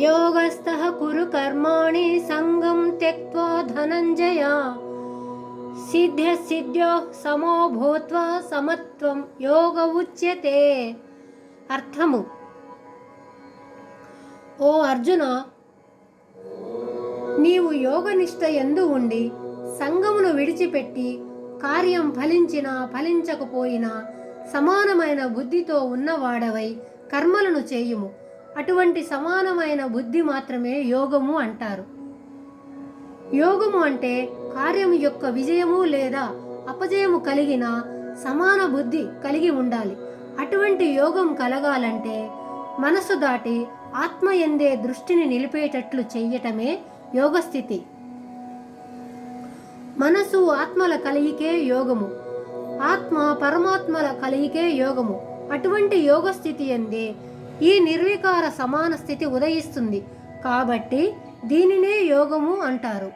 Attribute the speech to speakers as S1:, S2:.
S1: योगस्थः कुरु कर्माणि सङ्गं त्यक्त्वा धनञ्जय సిద్ధ్యసిద్ధ్యోः సమో భూత్వా సమత్వం యోగ ఉచ్యతే అర్థము ఓ అర్జున నీవు యోగనిష్ట ఎందు ఉండి సంగమును విడిచిపెట్టి కార్యం ఫలించినా ఫలించకపోయినా సమానమైన బుద్ధితో ఉన్నవాడవై కర్మలను చేయుము అటువంటి సమానమైన బుద్ధి మాత్రమే యోగము అంటారు. యోగము అంటే కార్యము యొక్క విజయము లేదా అపజయము కలిగిన సమాన బుద్ధి కలిగి ఉండాలి. అటువంటి యోగం కలగాలంటే మనసు దాటి ఆత్మ ఎందే దృష్టిని నిలిపేటట్లు చెయ్యటమే యోగస్థితి. మనసు ఆత్మల కలయికే యోగము. ఆత్మ పరమాత్మల కలయికే యోగము. అటువంటి యోగ స్థితి ఎందే ఈ నిర్వికార సమాన స్థితి ఉదయిస్తుంది. కాబట్టి దీనినే యోగము అంటారు.